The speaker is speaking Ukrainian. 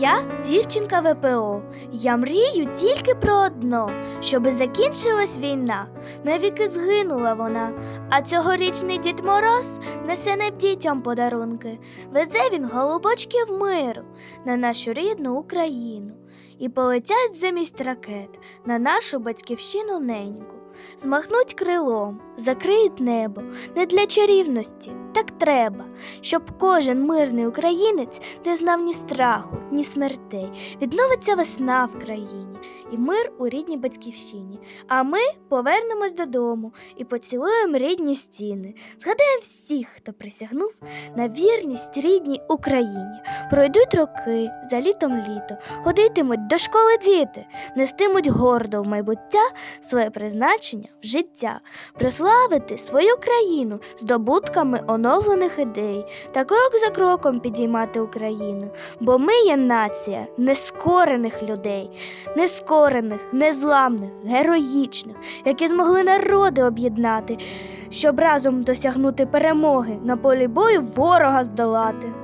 Я дівчинка ВПО. Я мрію тільки про одно, щоби закінчилась війна. Навіки згинула вона. А цьогорічний Дід Мороз несе не дітям подарунки. Везе він голубочків миру на нашу рідну Україну. І полетять замість ракет на нашу батьківщину неньку. Змахнуть крилом, закриють небо не для чарівності, так треба, щоб кожен мирний українець не знав ні страху, ні смертей. Відновиться весна в країні і мир у рідній батьківщині. А ми повернемось додому і поцілуємо рідні стіни. Згадаємо всіх, хто присягнув на вірність рідній Україні. Пройдуть роки за літом літо, ходитимуть до школи діти, нестимуть гордо в майбуття своє призначення в життя, прославити свою країну здобутками оновлених ідей та крок за кроком підіймати Україну. Бо ми є нація нескорених людей, нескорених, незламних, героїчних, які змогли народи об'єднати, щоб разом досягнути перемоги на полі бою ворога здолати.